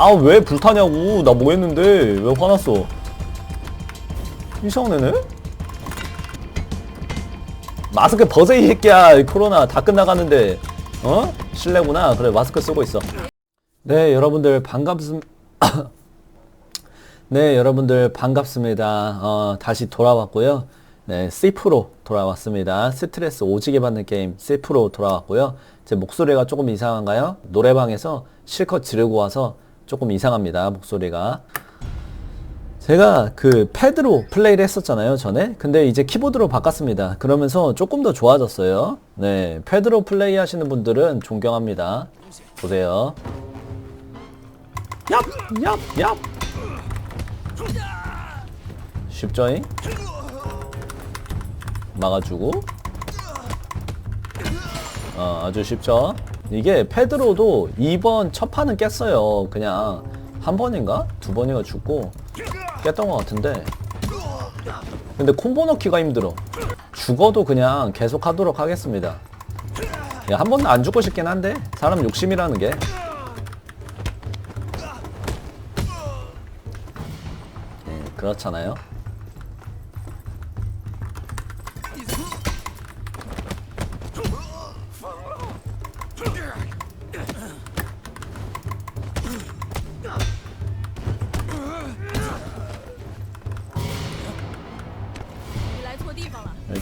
아 왜 불타냐고. 나 뭐 했는데. 왜 화났어. 이상한 애네? 마스크 벗어 이 새끼야. 코로나 다 끝나가는데. 어? 실례구나. 그래 마스크 쓰고 있어. 네 여러분들 반갑습 네 여러분들 반갑습니다. 어, 다시 돌아왔고요. 네 C프로 돌아왔습니다. 스트레스 오지게 받는 게임 C프로 돌아왔고요. 제 목소리가 조금 이상한가요? 노래방에서 실컷 지르고 와서 조금 이상합니다 목소리가 제가 그 패드로 플레이를 했었잖아요, 전에. 근데 이제 키보드로 바꿨습니다. 그러면서 조금 더 좋아졌어요. 네, 패드로 플레이 하시는 분들은 존경합니다. 보세요. 얍! 얍! 얍! 쉽죠잉? 막아주고. 어, 아주 쉽죠? 이게 패드로도 2번 첫 판은 깼어요. 그냥 한 번인가? 두 번인가 죽고 깼던 것 같은데. 근데 콤보 넣기가 힘들어. 죽어도 그냥 계속 하도록 하겠습니다. 야, 한 번도 안 죽고 싶긴 한데 사람 욕심이라는 게. 네, 그렇잖아요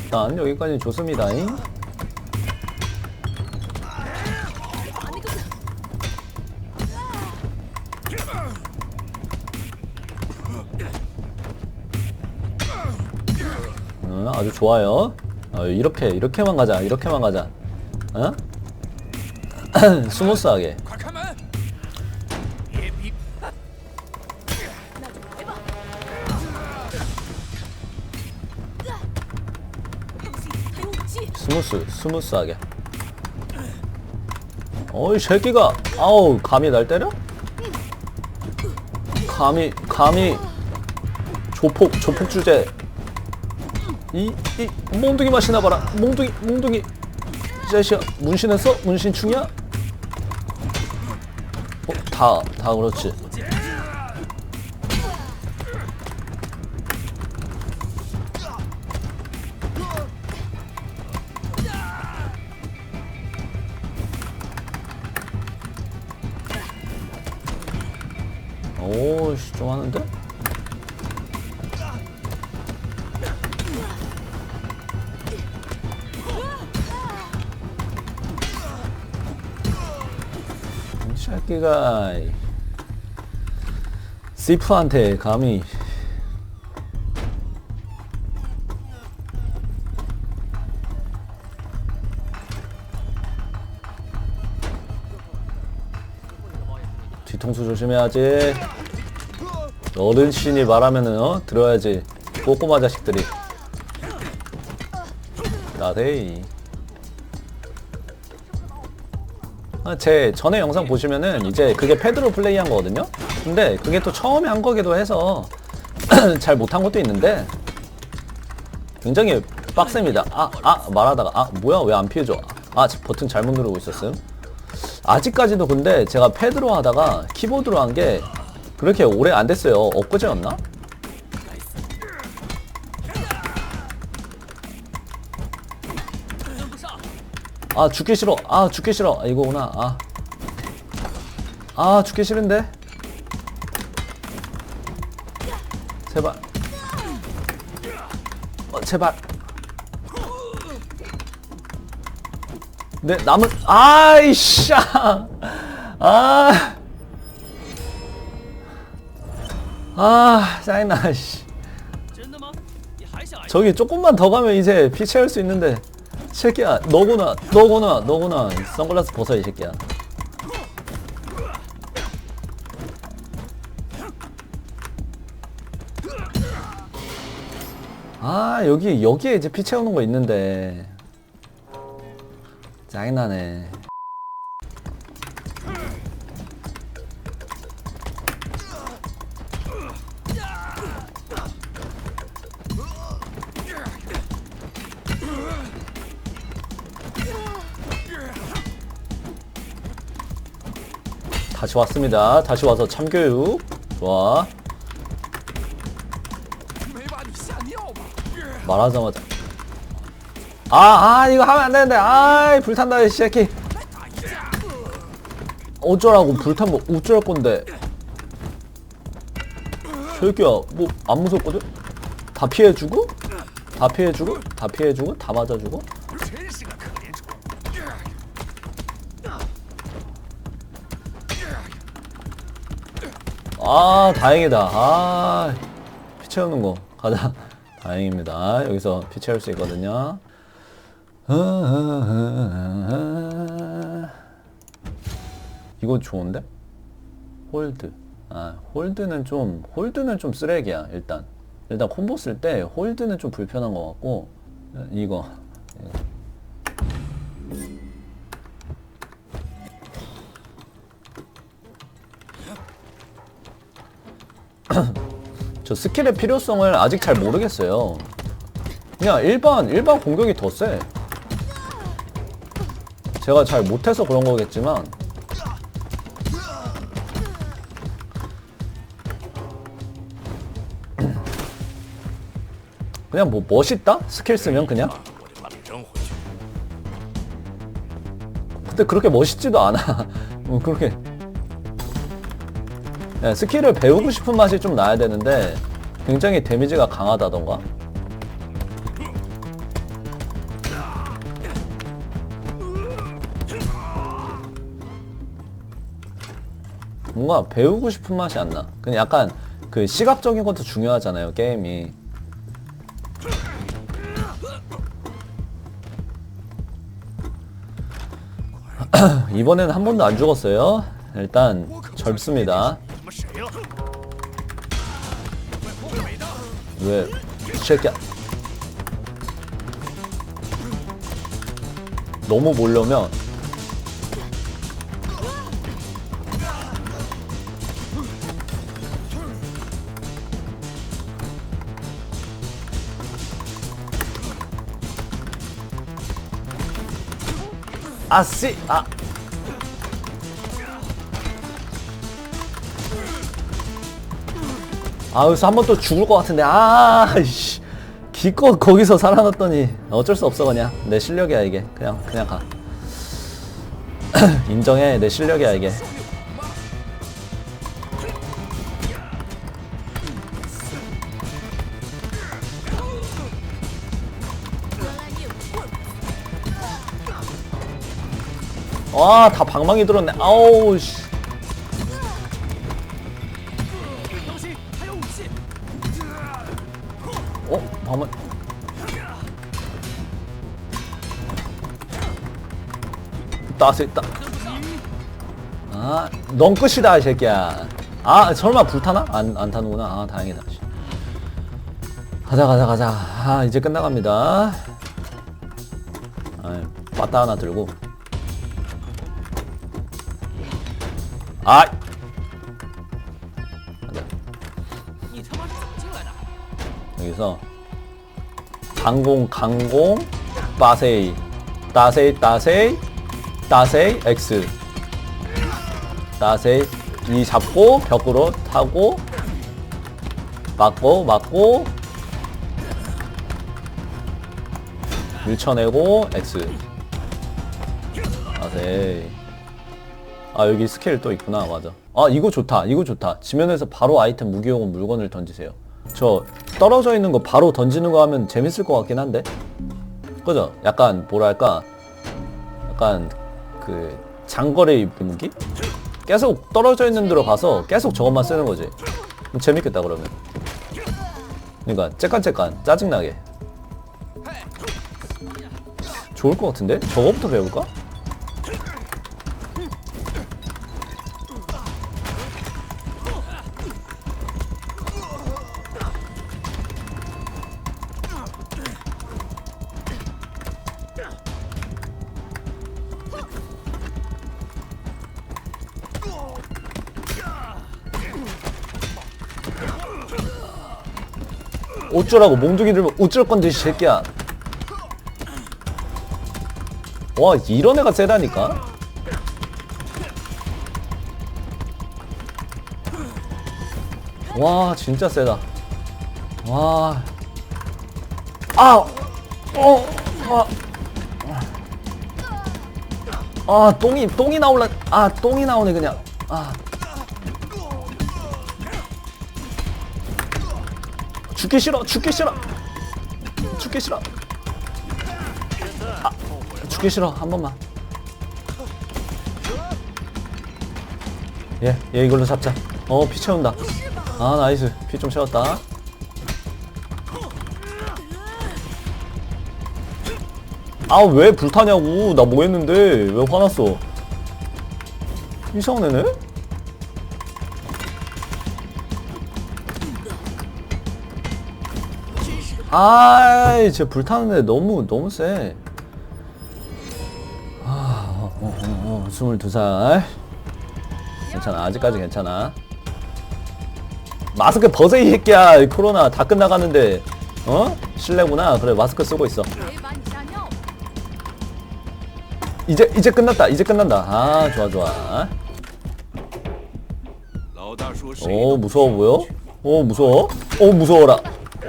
일단 여기까지 좋습니다. 아주 좋아요. 어, 이렇게 이렇게만 가자 이렇게만 가자. 어? 스무스하게 스무스 스무스하게. 어이 새끼가. 아우 감히 날 때려? 감히 감히. 조폭 조폭 주제. 이 이 몽둥이 맛이나 봐라. 몽둥이 몽둥이. 이 자식아 문신했어? 문신충이야? 어, 다, 다 그렇지 새끼가 시프한테 감히. 뒤통수 조심해야지. 어른신이 말하면은 어? 들어야지. 꼬꼬마 자식들이. 나데이 제 전에 영상 보시면은 이제 그게 패드로 플레이한 거거든요 근데 그게 또 처음에 한 거기도 해서 잘 못한 것도 있는데 굉장히 빡셉니다 아 아 말하다가 아 뭐야 왜 안 피해줘 아 버튼 잘못 누르고 있었음 아직까지도 근데 제가 패드로 하다가 키보드로 한 게 그렇게 오래 안 됐어요. 엊그제였나? 아 죽기 싫어. 아 죽기 싫어. 아, 이거구나. 아. 아 죽기 싫은데? 제발. 어 제발. 네 남은 아이씨! 아. 아, 짜증나, 씨. 저기 조금만 더 가면 이제 피 채울 수 있는데. 새끼야, 너구나, 너구나, 너구나. 선글라스 벗어, 이 새끼야. 아, 여기, 여기에 이제 피 채우는 거 있는데. 짜증나네. 좋았습니다. 다시 와서 참교육. 좋아. 말하자마자. 아, 아, 이거 하면 안 되는데. 아이, 불탄다, 이 새끼. 어쩌라고, 불탄 뭐, 어쩔 건데. 새끼야, 뭐, 안 무섭거든? 다 피해주고? 다 피해주고? 다 피해주고? 다 맞아주고? 아, 다행이다. 아, 피 채우는 거. 가자. 다행입니다. 여기서 피 채울 수 있거든요. 이거 좋은데? 홀드. 아, 홀드는 좀, 홀드는 좀 쓰레기야, 일단. 일단 콤보 쓸 때 홀드는 좀 불편한 것 같고, 이거. 저 스킬의 필요성을 아직 잘 모르겠어요. 그냥 일반, 일반 공격이 더 세. 제가 잘 못해서 그런 거겠지만 그냥 뭐 멋있다? 스킬 쓰면 그냥? 근데 그렇게 멋있지도 않아. 뭐 그렇게 네, 스킬을 배우고 싶은 맛이 좀 나야 되는데 굉장히 데미지가 강하다던가. 뭔가 배우고 싶은 맛이 안 나. 그냥 약간 그 시각적인 것도 중요하잖아요, 게임이. 이번에는 한 번도 안 죽었어요. 일단 젊습니다. 왜? 새끼야. 너무 몰려면 아씨. 아 아, 여기서 한 번 또 죽을 것 같은데, 아, 씨. 기껏 거기서 살아났더니 어쩔 수 없어, 그냥. 내 실력이야, 이게. 그냥, 그냥 가. 인정해, 내 실력이야, 이게. 와, 다 방망이 들었네. 아우, 씨. 어머. 따스 있다. 아, 넌 끝이다, 새끼야. 아, 설마 불타나? 안, 안 타는구나. 아, 다행이다. 가자, 가자, 가자. 아, 이제 끝나갑니다. 아, 빠따 하나 들고. 아! 여기서 강공 강공 빠세이. 따세이 따세이 따세이 X. 따세이. 이 잡고 벽으로 타고 맞고 맞고 밀쳐내고 X. 따세이. 아 여기 스킬 또 있구나. 맞아. 아 이거 좋다. 이거 좋다. 지면에서 바로 아이템 무기용은 물건을 던지세요. 저 떨어져 있는 거 바로 던지는 거 하면 재밌을 것 같긴 한데? 그죠? 약간 뭐랄까 약간 그 장거리 무기? 계속 떨어져 있는 데로 가서 계속 저것만 쓰는 거지. 재밌겠다 그러면. 그러니까 째깐째깐 짜증나게. 좋을 것 같은데? 저거부터 배울까? 어쩌라고 몽둥이 들면 어쩔 건데 이 새끼야 와 이런 애가 세다니까 와 진짜 세다 와 아! 어! 아! 아 똥이 똥이 나올라 아 똥이 나오네 그냥 아 죽기 싫어 죽기 싫어 죽기 싫어 아 죽기 싫어 한 번만 얘, 얘 이걸로 잡자. 어, 피 채운다. 아, 나이스. 피 좀 채웠다. 아, 왜 불타냐고. 나 뭐 했는데. 왜 화났어? 이상한 애네? 아이, 쟤 불타는데 너무, 너무 세. 아, 어, 어, 어, 22살. 괜찮아, 아직까지 괜찮아. 마스크 벗어, 이 새끼야. 코로나 다 끝나가는데, 어? 실례구나. 그래, 마스크 쓰고 있어. 이제, 이제 끝났다, 이제 끝난다. 아, 좋아, 좋아. 어, 무서워 보여? 어, 무서워? 어, 무서워라.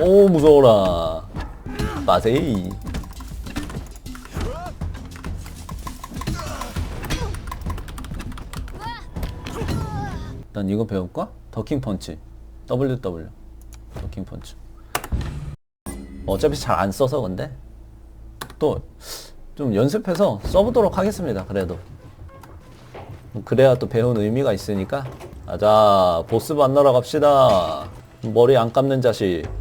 오 무서워라. 마세이. 난 이거 배울까? 더킹 펀치. WW 더킹 펀치. 어차피 잘 안 써서 근데. 또 좀 연습해서 써보도록 하겠습니다 그래도. 그래야 또 배운 의미가 있으니까. 가자 보스 만나러 갑시다. 머리 안 감는 자식. 네,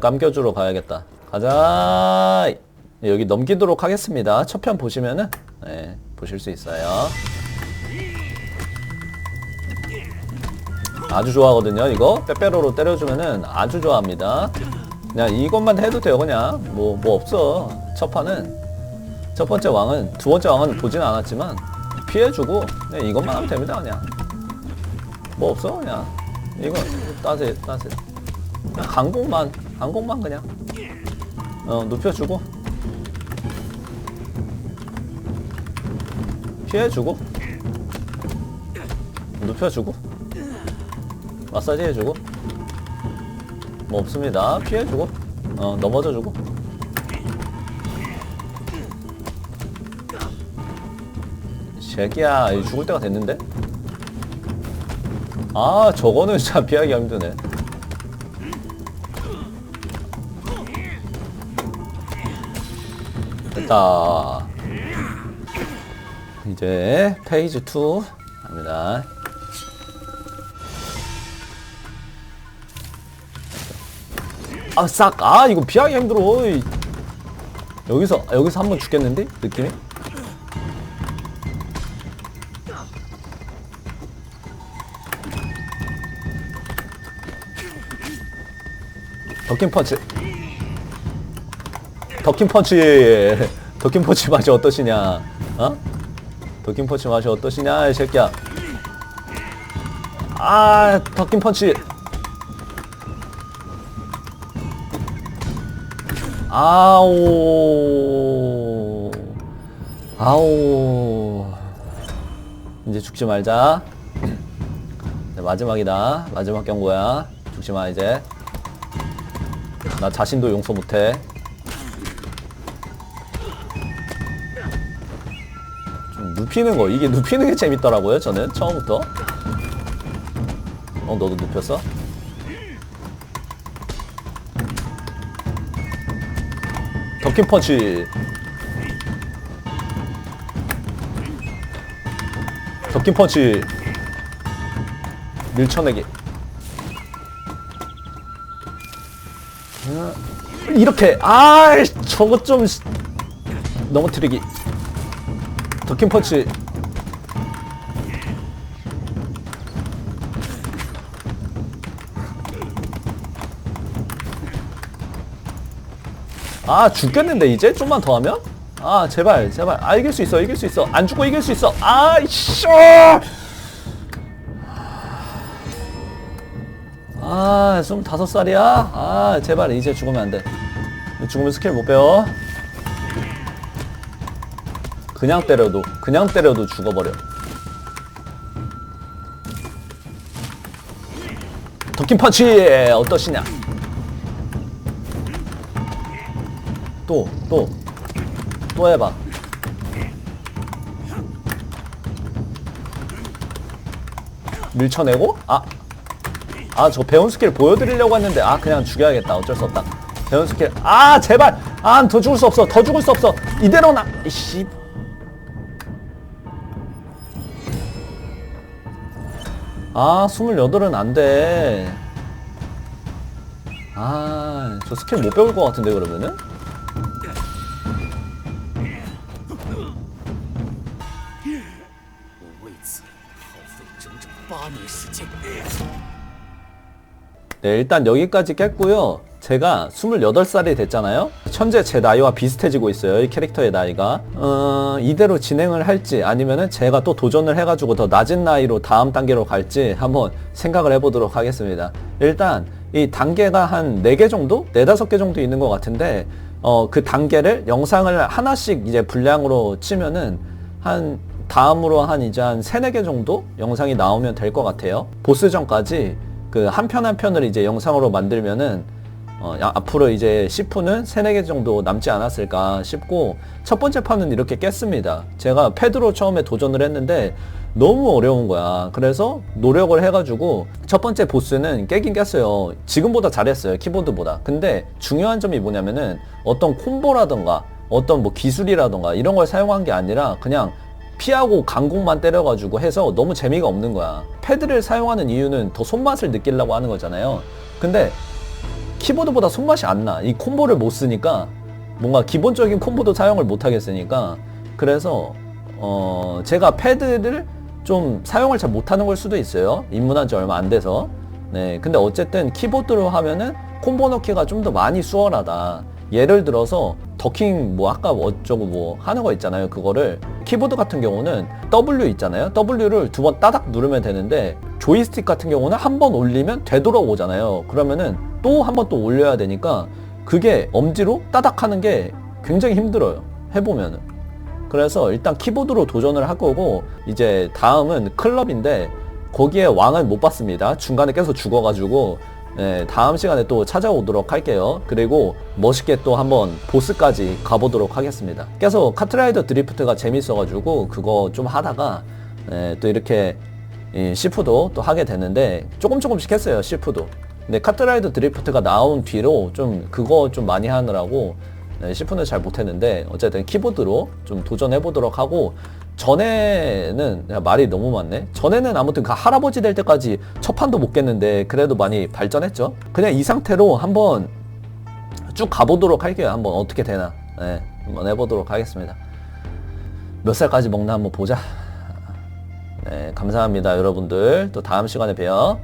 감겨주러 가야겠다. 가자. 네, 여기 넘기도록 하겠습니다. 첫 편 보시면은 네, 보실 수 있어요. 아주 좋아하거든요 이거. 빼빼로로 때려주면은 아주 좋아합니다. 그냥 이것만 해도 돼요 그냥. 뭐뭐 없어. 첫 판은. 첫 번째 왕은 두 번째 왕은 보진 않았지만 피해주고 그냥 이것만 하면 됩니다 그냥. 뭐 없어 그냥. 이거 따세 따세 그냥 항공만 항공만 그냥. 어 눕혀주고. 피해주고. 눕혀주고. 마사지 해주고. 뭐 없습니다. 피해주고. 어 넘어져주고. 이제 죽을 때가 됐는데? 아 저거는 진짜 피하기가 힘드네 됐다 이제 페이지 2 갑니다. 아 싹. 아 이거 피하기 힘들어. 이. 여기서 여기서 한 번 죽겠는데? 느낌이? 더킹 펀치 더킹 펀치 더킹 펀치 맛이 어떠시냐? 어? 더킹 펀치 맛이 어떠시냐 이 새끼야? 아 더킹 펀치. 아오. 아오. 이제 죽지 말자. 네, 마지막이다. 마지막 경고야. 죽지 마 이제. 나 자신도 용서 못해 눕히는 거. 이게 눕히는 게 재밌더라고요 저는 처음부터. 어 너도 눕혔어? 더킹 펀치. 더킹 펀치. 밀쳐내기. 어, 이렇게. 아 저거 좀 시- 넘어뜨리기 더킹 펀치. 아 죽겠는데 이제? 좀만 더 하면? 아 제발 제발. 아 이길 수 있어 이길 수 있어. 안 죽고 이길 수 있어. 아이씨! 아 스물다섯 살이야? 아 제발 이제 죽으면 안 돼. 죽으면 스킬 못 배워 그냥 때려도 그냥 때려도 죽어버려 더킹 펀치 어떠시냐? 또, 또, 또 해봐. 밀쳐내고? 아, 아, 저 배운 스킬 보여드리려고 했는데, 아, 그냥 죽여야겠다. 어쩔 수 없다. 배운 스킬, 아, 제발! 아, 더 죽을 수 없어. 더 죽을 수 없어. 이대로 나, 이씨. 아, 28은 안 돼. 아, 저 스킬 못 배울 것 같은데, 그러면은? 네, 일단 여기까지 깼고요. 제가 28살이 됐잖아요. 현재 제 나이와 비슷해지고 있어요. 이 캐릭터의 나이가. 어, 이대로 진행을 할지 아니면은 제가 또 도전을 해가지고 더 낮은 나이로 다음 단계로 갈지 한번 생각을 해보도록 하겠습니다. 일단 이 단계가 한 4개 정도? 4, 5개 정도 있는 것 같은데 어, 그 단계를 영상을 하나씩 이제 분량으로 치면은 한 다음으로 한 이제 한 3, 4개 정도 영상이 나오면 될 것 같아요. 보스전까지 그 한 편 한 편을 이제 영상으로 만들면은 어, 야- 앞으로 이제 시프는 3, 4개 정도 남지 않았을까 싶고 첫 번째 판은 이렇게 깼습니다. 제가 패드로 처음에 도전을 했는데 너무 어려운 거야. 그래서 노력을 해가지고 첫 번째 보스는 깨긴 깼어요. 지금보다 잘했어요. 키보드보다. 근데 중요한 점이 뭐냐면은 어떤 콤보라던가 어떤 뭐 기술이라던가 이런 걸 사용한 게 아니라 그냥 피하고 강공만 때려가지고 해서 너무 재미가 없는 거야. 패드를 사용하는 이유는 더 손맛을 느끼려고 하는 거잖아요. 근데 키보드보다 손맛이 안 나. 이 콤보를 못 쓰니까 뭔가 기본적인 콤보도 사용을 못 하겠으니까 그래서 어 제가 패드를 좀 사용을 잘 못하는 걸 수도 있어요. 입문한 지 얼마 안 돼서. 네. 근데 어쨌든 키보드로 하면은 콤보 넣기가 좀 더 많이 수월하다. 예를 들어서 더킹 뭐 아까 어쩌고 뭐 하는 거 있잖아요. 그거를 키보드 같은 경우는 W 있잖아요. W를 두 번 따닥 누르면 되는데 조이스틱 같은 경우는 한 번 올리면 되돌아오잖아요. 그러면은 또 한 번 또 올려야 되니까 그게 엄지로 따닥 하는 게 굉장히 힘들어요. 해보면은. 그래서 일단 키보드로 도전을 할 거고 이제 다음은 클럽인데 거기에 왕은 못 봤습니다. 중간에 계속 죽어가지고 네, 다음 시간에 또 찾아오도록 할게요. 그리고 멋있게 또 한번 보스까지 가보도록 하겠습니다. 계속 카트라이더 드리프트가 재밌어가지고 그거 좀 하다가 네, 또 이렇게 이 시프도 또 하게 됐는데 조금 조금씩 했어요 시프도. 근데 카트라이더 드리프트가 나온 뒤로 좀 그거 좀 많이 하느라고 네, 시프는 잘 못했는데 어쨌든 키보드로 좀 도전해 보도록 하고 전에는 야, 말이 너무 많네. 전에는 아무튼 그 할아버지 될 때까지 첫 판도 못 깼는데 그래도 많이 발전했죠. 그냥 이 상태로 한번 쭉 가보도록 할게요. 한번 어떻게 되나. 네, 한번 해보도록 하겠습니다. 몇 살까지 먹나 한번 보자. 네, 감사합니다, 여러분들. 또 다음 시간에 봬요.